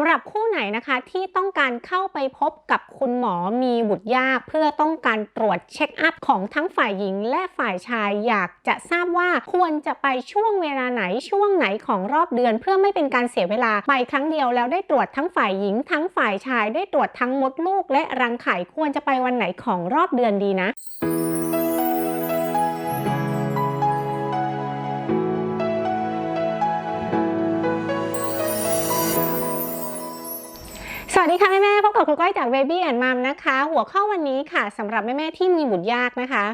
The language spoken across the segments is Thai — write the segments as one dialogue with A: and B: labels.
A: ำหรับคู่ไหนนะคะที่ต้องการเข้าไปพบกับคุณหมอมีบุตรยาก เพื่อต้องการตรวจเช็คอัพของทั้งฝ่ายหญิงและฝ่ายชายอยากจะทราบว่าควรจะไปช่วงเวลาไหนช่วงไหนของรอบเดือน เพื่อไม่เป็นการเสียเวลาไปครั้งเดียวแล้วได้ตรวจทั้งฝ่ายหญิง ทั้งฝ่ายชายได้ตรวจทั้งมดลูก และรังไข่ควรจะไปวันไหนของรอบเดือนดีนะ วัสดีค่ะแม่แม่พบกับครูก้อยจาก Baby and Mom นะคะ หัวข้อวันนี้ค่ะสำหรับแม่แม่ๆที่มีบุตรยากนะคะ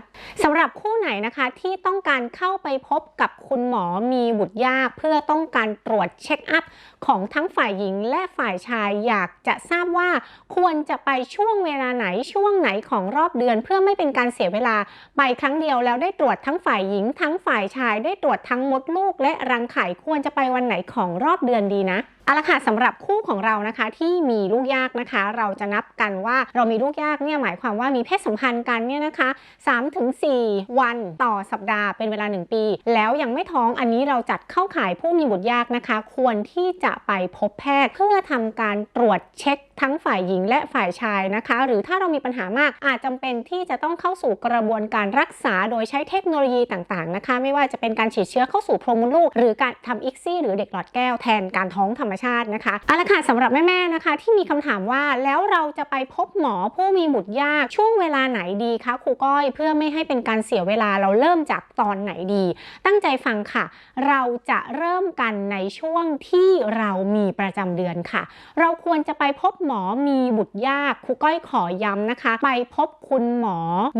A: สำหรับคู่ไหนนะคะที่ต้องการเข้าไปพบกับคุณหมอมีบุตรยาก เพื่อต้องการตรวจเช็คอัพของทั้งฝ่ายหญิงและฝ่ายชายอยากจะทราบว่า ควรจะไปช่วงเวลาไหนช่วงไหนของรอบเดือน เพื่อไม่เป็นการเสียเวลาไปครั้งเดียวแล้วได้ตรวจทั้งฝ่ายหญิง ทั้งฝ่ายชายได้ตรวจทั้งมดลูก และรังไข่ควรจะไปวันไหนของรอบเดือนดีนะ เอาละค่ะสำหรับคู่ของเรานะคะที่มีลูกยากนะคะ เราจะนับกันว่าเรามีลูกยากเนี่ยหมายความว่ามีเพศสัมพันธ์กันเนี่ยนะคะ3-4วันต่อสัปดาห์เป็นเวลา 1 ปี แล้วยังไม่ท้องอันนี้เราจัดเข้าข่ายผู้มีบุตรยากนะคะ ควรที่จะไปพบแพทย์เพื่อทำการตรวจเช็ค ทั้งฝ่ายหญิงและฝ่ายชายนะคะ หรือถ้าเรามีปัญหามากอาจจำเป็นที่จะต้องเข้าสู่กระบวนการรักษาโดยใช้เทคโนโลยีต่างๆนะคะ ไม่ว่าจะเป็นการฉีดเชื้อเข้าสู่โพรงมดลูก หรือการทำอิกซี่หรือเด็กหลอดแก้วแทนการท้องธรรมชาตินะคะเอาละค่ะสำหรับแม่ๆนะคะ ที่มีคำถามว่าแล้วเราจะไปพบหมอผู้มีบุตรยากช่วงเวลาไหนดีคะครูก้อยเพื่อไม่ให้เป็นการเสียเวลาเราเริ่มจากตอนไหนดี ตั้งใจฟังค่ะ เราจะเริ่มกันในช่วงที่เรามีประจำเดือนค่ะ เราควรจะไปพบหมอมีบุตรยากครูก้อยขอย้ำนะคะ ไปพบคุณหมอ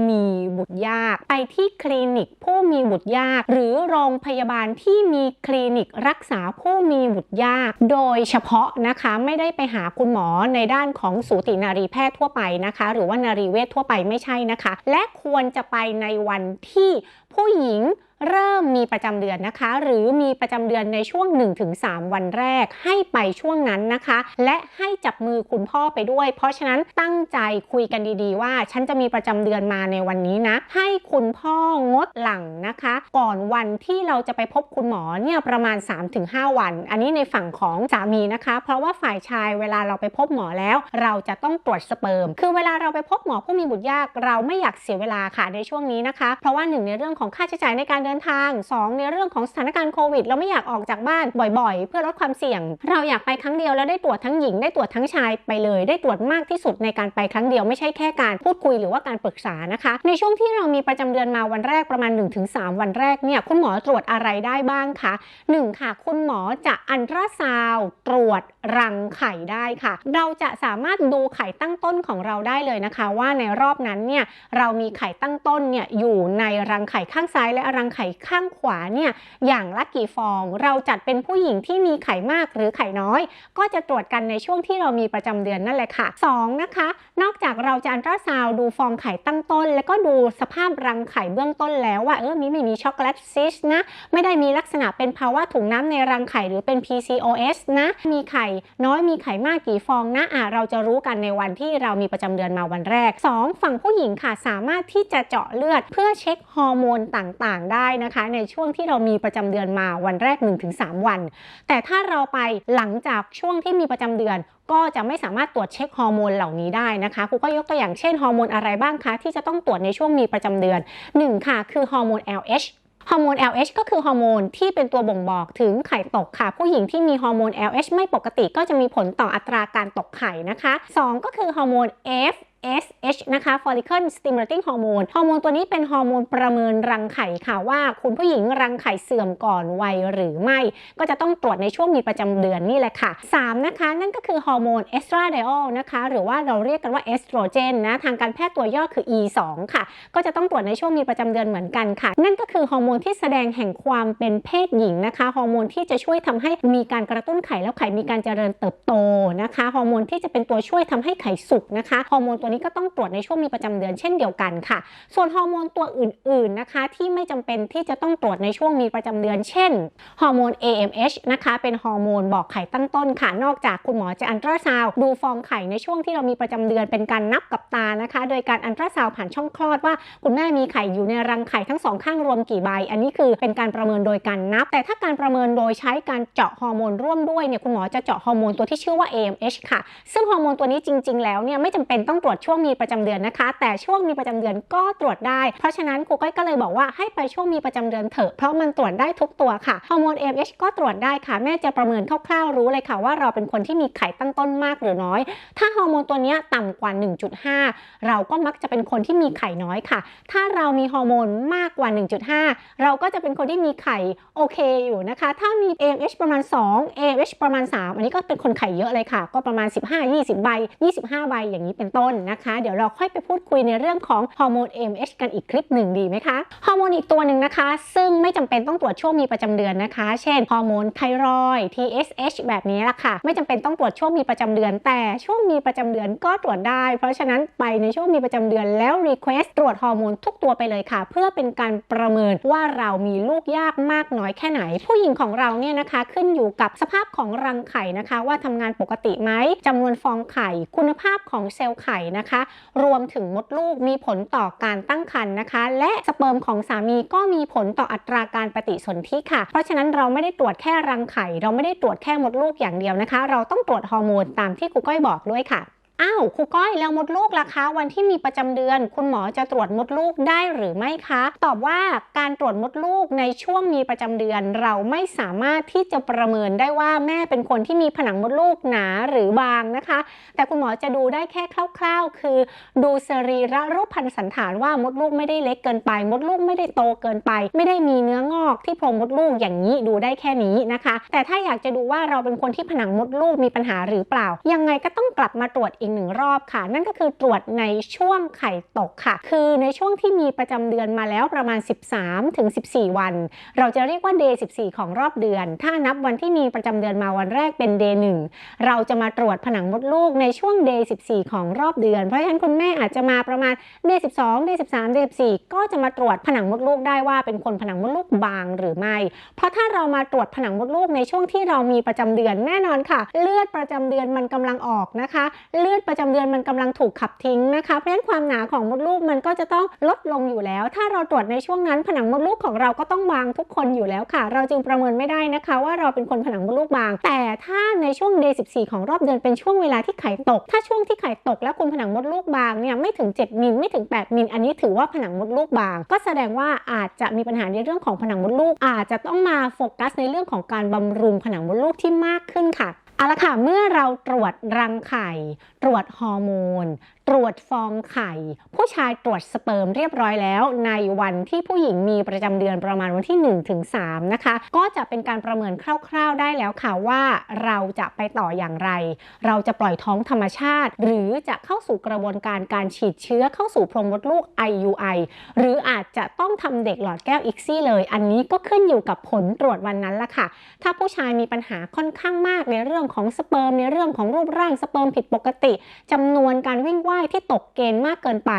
A: มีบุตรยาก ไปที่คลินิกผู้มีบุตรยาก หรือโรงพยาบาลที่มีคลินิกรักษาผู้มีบุตรยาก โดยเฉพาะนะคะไม่ได้ไปหาคุณหมอในด้านของสูตินารีแพทย์ทั่วไปนะคะ หรือว่านารีเวชทั่วไปไม่ใช่นะคะ และควรจะไปในวันที่ ผู้หญิงเริ่มมีประจำเดือนนะคะ หรือมีประจำเดือนในช่วง 1-3 วันแรกให้ไปช่วงนั้นนะคะ และให้จับมือคุณพ่อไปด้วย เพราะฉะนั้นตั้งใจคุยกันดีๆ ว่า ฉันจะมีประจำเดือนมาในวันนี้นะ ให้คุณพ่องดหลังนะคะ ก่อนวันที่เราจะไปพบคุณหมอเนี่ยประมาณ 3-5 วัน อันนี้ในฝั่งของสามีนะคะ เพราะว่าฝ่ายชายเวลาเราไปพบหมอแล้ว เราจะต้องตรวจสเปิร์มคือเวลาเราไปพบหมอผู้มีบุตรยาก เราไม่อยากเสียเวลาค่ะในช่วงนี้นะคะ เพราะว่าหนึ่งในเรื่องของค่าใช้จ่ายในการเดินทาง 2 ในเรื่องของสถานการณ์โควิด เราไม่อยากออกจากบ้านบ่อย ๆ เพื่อลดความเสี่ยง เราอยากไปครั้งเดียวแล้วได้ตรวจทั้งหญิงได้ตรวจทั้งชายไปเลย ได้ตรวจมากที่สุดในการไปครั้งเดียวไม่ใช่แค่การพูดคุยหรือว่าการปรึกษานะคะ ในช่วงที่เรามีประจำเดือนมาวันแรกประมาณ 1-3 วันแรกเนี่ยคุณหมอตรวจอะไรได้บ้างคะ1ค่ะ คุณหมอจะอันตราซาวด์ตรวจรังไข่ได้ค่ะ เราจะสามารถดูไข่ตั้งต้นของเราได้เลยนะคะ ว่าในรอบนั้นเนี่ยเรามีไข่ตั้งต้นเนี่ยอยู่ในรังไข่ข้างซ้ายและรังไข่ข้างขวาเนี่ยอย่างละกี่ฟอง เราจัดเป็นผู้หญิงที่มีไข่มากหรือไข่น้อย ก็จะตรวจกันในช่วงที่เรามีประจำเดือนนั่นแหละค่ะ2นะคะนอกจากเราจะอันตราซาวดูฟองไข่ตั้งต้น แล้วก็ดูสภาพรังไข่เบื้องต้นแล้วว่าเออมีไม่มีช็อกโกแลตซิสนะไม่ได้มีลักษณะเป็นภาวะถุงน้ำในรังไข่หรือเป็น PCOS นะมีไข่น้อยมีไข่มากกี่ฟองนะอะเราจะรู้กันในวันที่เรามีประจำเดือนมาวันแรก 2 ฝั่งผู้หญิงค่ะสามารถที่จะเจาะเลือดเพื่อเช็คฮอร์โมนต่างๆ ได้นะคะ ในช่วงที่เรามีประจำเดือนมาวันแรก 1-3 วัน แต่ถ้าเราไปหลังจากช่วงที่มีประจำเดือนก็จะไม่สามารถตรวจเช็คฮอร์โมนเหล่านี้ได้นะคะครูก็ยกตัวอย่างเช่นฮอร์โมนอะไรบ้างคะ ที่จะต้องตรวจในช่วงมีประจำเดือน 1 ค่ะ คือฮอร์โมน LH ฮอร์โมน LH ก็คือฮอร์โมนที่เป็นตัวบ่งบอกถึงไข่ตกค่ะ ผู้หญิงที่มีฮอร์โมน LH ไม่ปกติก็จะมีผลต่ออัตราการตกไข่นะคะ 2 ก็คือฮอร์โมน F FSH นะคะ follicle stimulating hormone ฮอร์โมนตัวนี้เป็นฮอร์โมนประเมินรังไข่ค่ะว่า คุณผู้หญิงรังไข่เสื่อมก่อนวัยหรือไม่ ก็จะต้องตรวจในช่วงมีประจำเดือนนี่แหละค่ะ 3 นะคะ นั่นก็คือฮอร์โมนเอสตราไดออลนะคะ หรือว่าเราเรียกกันว่าเอสโตรเจนนะ ทางการแพทย์ตัวย่อคือ E2 ค่ะ ก็จะต้องตรวจในช่วงมีประจำเดือนเหมือนกันค่ะ นั่นก็คือฮอร์โมนที่แสดงแห่งความเป็นเพศหญิงนะคะฮอร์โมนที่จะช่วยทำให้มีการกระตุ้นไข่แล้วไข่มีการเจริญเติบโตนะคะฮอร์โมนที่จะเป็นตัวช่วยทำให้ไข่สุกนะคะฮอร์โมนตัวนี้นี้ก็ต้องตรวจในช่วงมีประจำเดือนเช่นเดียวกันค่ะ ส่วนฮอร์โมนตัวอื่นๆนะคะ ที่ไม่จำเป็นที่จะต้องตรวจในช่วงมีประจำเดือน เช่นฮอร์โมน AMH นะคะ เป็นฮอร์โมนบอกไข่ตั้งต้นค่ะ นอกจากคุณหมอจะอันตราซาวดูฟองไข่ในช่วงที่เรามีประจำเดือนเป็นการนับกับตานะคะ โดยการอันตราซาวผ่านช่องคลอดว่า คุณแม่มีไข่อยู่ในรังไข่ทั้งสองข้างรวมกี่ใบ อันนี้คือเป็นการประเมินโดยการนับ แต่ถ้าการประเมินโดยใช้การเจาะฮอร์โมนร่วมด้วยเนี่ยคุณหมอจะเจาะฮอร์โมนตัวที่ชื่อว่า AMH ค่ะ ซึ่งฮอร์โมนตัวนี้จริง ๆ แล้วเนี่ยไม่จำเป็นต้องตรวจช่วงมีประจำเดือนนะคะ แต่ช่วงมีประจำเดือนก็ตรวจได้ เพราะฉะนั้นครูก้อยก็เลยบอกว่าให้ไปช่วงมีประจำเดือนเถอะเพราะมันตรวจได้ทุกตัวค่ะฮอร์โมน AMH ก็ตรวจได้ค่ะ แม่จะประเมินคร่าวๆรู้เลยค่ะว่าเราเป็นคนที่มีไข่ตั้งต้นมากหรือน้อย ถ้าฮอร์โมนตัวนี้ต่ำกว่า 1.5 เราก็มักจะเป็นคนที่มีไข่น้อยค่ะ ถ้าเรามีฮอร์โมนมากกว่า 1.5 เราก็จะเป็นคนที่มีไข่โอเคอยู่นะคะ ถ้ามี AMH ประมาณ 2 AMH ประมาณ 3 อันนี้ก็เป็นคนไข่เยอะเลยค่ะ ก็ประมาณ 15-20 ใบ 25 ใบอย่างนี้เป็นต้นนะคะ เดี๋ยวเราค่อยไปพูดคุยในเรื่องของฮอร์โมน AMH กันอีกคลิปหนึ่งดีไหมคะฮอร์โมนอีกตัวหนึ่งนะคะ ซึ่งไม่จำเป็นต้องตรวจช่วงมีประจำเดือนนะคะ เช่นฮอร์โมนไทรอย TSH แบบนี้ละค่ะ ไม่จำเป็นต้องตรวจช่วงมีประจำเดือน แต่ช่วงมีประจำเดือนก็ตรวจได้ เพราะฉะนั้นไปในช่วงมีประจำเดือนแล้ว request ตรวจฮอร์โมนทุกตัวไปเลยค่ะ เพื่อเป็นการประเมินว่าเรามีลูกยากมากน้อยแค่ไหน ผู้หญิงของเราเนี่ยนะคะขึ้นอยู่กับสภาพของรังไข่นะคะ ว่าทำงานปกติไหมจำนวนฟองไข่ คุณภาพของเซลล์ไข่นะคะ รวมถึงมดลูกมีผลต่อการตั้งครรภ์นะคะ และสเปิร์มของสามีก็มีผลต่ออัตราการปฏิสนธิค่ะ เพราะฉะนั้นเราไม่ได้ตรวจแค่รังไข่ เราไม่ได้ตรวจแค่มดลูกอย่างเดียวนะคะ เราต้องตรวจฮอร์โมนตามที่กูก้อยบอกด้วยค่ะ อ้าวครูก้อยแล้วมดลูกล่ะคะ วันที่มีประจำเดือน คุณหมอจะตรวจมดลูกได้หรือไม่คะ ตอบว่าการตรวจมดลูกในช่วงมีประจำเดือน เราไม่สามารถที่จะประเมินได้ว่าแม่เป็นคนที่มีผนังมดลูกหนาหรือบางนะคะ แต่คุณหมอจะดูได้แค่คร่าวๆ คือ ดูสรีระรูปพันสันฐานว่ามดลูกไม่ได้เล็กเกินไป มดลูกไม่ได้โตเกินไป ไม่ได้มีเนื้องอกที่โพรงมดลูกอย่างนี้ดูได้แค่นี้นะคะ แต่ถ้าอยากจะดูว่าเราเป็นคนที่ผนังมดลูกมีปัญหาหรือเปล่า ยังไงก็ต้องกลับมาตรวจอีกหนึ่งรอบค่ะ นั่นก็คือตรวจในช่วงไข่ตกค่ะ คือในช่วงที่มีประจำเดือนมาแล้วประมาณ 13ถึง14 วัน เราจะเรียกว่า day 14 ของรอบเดือน ถ้านับวันที่มีประจำเดือนมาวันแรกเป็น day 1เราจะมาตรวจผนังมดลูกในช่วง day 14 ของรอบเดือน เพราะฉะนั้นคุณแม่อาจจะมาประมาณ day 12 day 13 day 14 ก็จะมาตรวจผนังมดลูกได้ว่าเป็นคนผนังมดลูกบางหรือไม่ เพราะถ้าเรามาตรวจผนังมดลูกในช่วงที่เรามีประจำเดือนแน่นอนค่ะ เลือดประจำเดือนมันกำลังออกนะคะ เลือดประจำเดือนมันกำลังถูกขับทิ้งนะคะ เพราะฉะนั้นความหนาของมดลูกมันก็จะต้องลดลงอยู่แล้ว ถ้าเราตรวจในช่วงนั้นผนังมดลูกของเราก็ต้องบางทุกคนอยู่แล้วค่ะ เราจึงประเมินไม่ได้นะคะ ว่าเราเป็นคนผนังมดลูกบาง แต่ถ้าในช่วง day 14 ของรอบเดือนเป็นช่วงเวลาที่ไข่ตก ถ้าช่วงที่ไข่ตกแล้วคุณผนังมดลูกบางเนี่ยไม่ถึง 7 มิลไม่ถึง 8 มิล อันนี้ถือว่าผนังมดลูกบาง ก็แสดงว่าอาจจะมีปัญหาในเรื่องของผนังมดลูก อาจจะต้องมาโฟกัสในเรื่องของการบำรุงผนังมดลูกที่มากขึ้นค่ะ เอาละค่ะ เมื่อเราตรวจรังไข่ ตรวจฮอร์โมน ตรวจฟองไข่ ผู้ชายตรวจสเปิร์มเรียบร้อยแล้ว ในวันที่ผู้หญิงมีประจำเดือนประมาณวันที่1ถึง3นะคะ ก็จะเป็นการประเมินคร่าวๆได้แล้วค่ะว่าเราจะไปต่ออย่างไร เราจะปล่อยท้องธรรมชาติ หรือจะเข้าสู่กระบวนการการฉีดเชื้อเข้าสู่โพรงมดลูก IUI หรืออาจจะต้องทำเด็กหลอดแก้วอีกซี่เลย อันนี้ก็ขึ้นอยู่กับผลตรวจวันนั้นละค่ะ ถ้าผู้ชายมีปัญหาค่อนข้างมากในเรื่องของสเปิร์มในเรื่องของรูปร่างสเปิร์มผิดปกติจำนวนการวิ่งว่ายที่ตกเกณฑ์มากเกินไป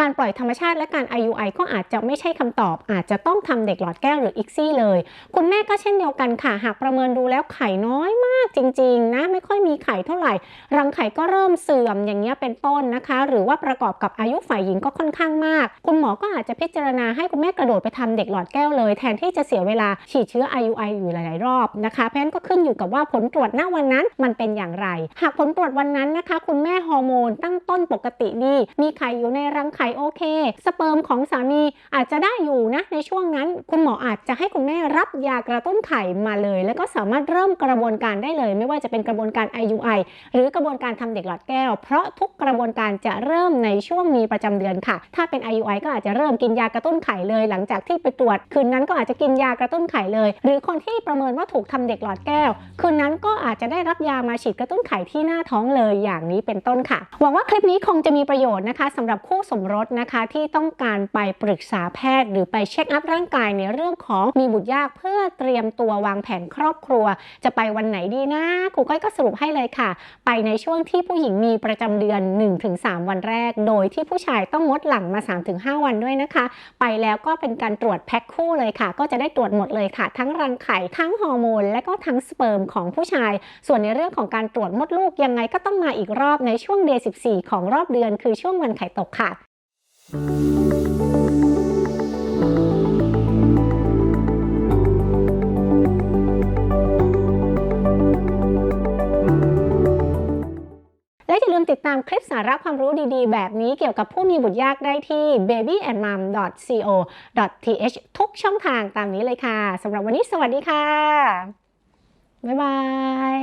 A: การปล่อยธรรมชาติและการ IUI ก็อาจจะไม่ใช่คำตอบ อาจจะต้องทำเด็กหลอดแก้วหรืออีกซี่เลย คุณแม่ก็เช่นเดียวกันค่ะหากประเมินดูแล้วไข่น้อยมากจริงๆนะไม่ค่อยมีไข่เท่าไหร่ รังไข่ก็เริ่มเสื่อมอย่างเงี้ยเป็นต้นนะคะ หรือว่าประกอบกับอายุฝ่ายหญิงก็ค่อนข้างมาก คุณหมอก็อาจจะพิจารณาให้คุณแม่กระโดดไปทำเด็กหลอดแก้วเลย แทนที่จะเสียเวลาฉีดเชื้อ IUI อยู่หลาย ๆ รอบนะคะเพราะฉะนั้นก็ขึ้นอยู่กับว่าผลตรวจณวันนั้นมันเป็นอย่างไร หากผลตรวจวันนั้นนะคะ คุณแม่ฮอร์โมนตั้งต้นปกกติดี มีไข่อยู่ในรังไข่โอเค สเปิร์มของสามีอาจจะได้อยู่นะ ในช่วงนั้นคุณหมออาจจะให้คุณแม่รับยากระตุ้นไข่มาเลย แล้วก็สามารถเริ่มกระบวนการได้เลย ไม่ว่าจะเป็นกระบวนการ IUI หรือกระบวนการทำเด็กหลอดแก้ว เพราะทุกกระบวนการจะเริ่มในช่วงมีประจำเดือนค่ะ ถ้าเป็น IUI ก็อาจจะเริ่มกินยากระตุ้นไข่เลย หลังจากที่ไปตรวจคืนนั้นก็อาจจะกินยากระตุ้นไข่เลย หรือคนที่ประเมินว่าถูกทำเด็กหลอดแก้ว คืนนั้นก็อาจจะได้รับยามาฉีดกระตุ้นไข่ที่หน้าท้องเลยอย่างนี้เป็นต้นค่ะ หวังว่าคลิปนี้คงจะมีประโยชน์นะคะสำหรับคู่สมรสนะคะที่ต้องการไปปรึกษาแพทย์ หรือไปเช็คอัพร่างกายในเรื่องของมีบุตรยากเพื่อเตรียมตัววางแผนครอบครัว จะไปวันไหนดีนะครูก้อยก็สรุปให้เลยค่ะ ไปในช่วงที่ผู้หญิงมีประจำเดือน 1-3 วันแรก โดยที่ผู้ชายต้องงดหลังมา 3-5 วันด้วยนะคะ ไปแล้วก็เป็นการตรวจแพ็คคู่เลยค่ะ ก็จะได้ตรวจหมดเลยค่ะ ทั้งรังไข่ทั้งฮอร์โมนและก็ทั้งสเปิร์มของผู้ชาย ส่วนในเรื่องของการตรวจมดลูกยังไงก็ต้องมาอีกรอบในช่วงเดย์14 ของรอบอบเดือนคือช่วงวันไข่ตกค่ะ และอย่าลืมติดตามคลิปสาระความรู้ดีๆ แบบนี้เกี่ยวกับผู้มีบุตรยากได้ที่ babyandmom.co.th ทุกช่องทางตามนี้เลยค่ะสำหรับวันนี้สวัสดีค่ะ บ๊ายบาย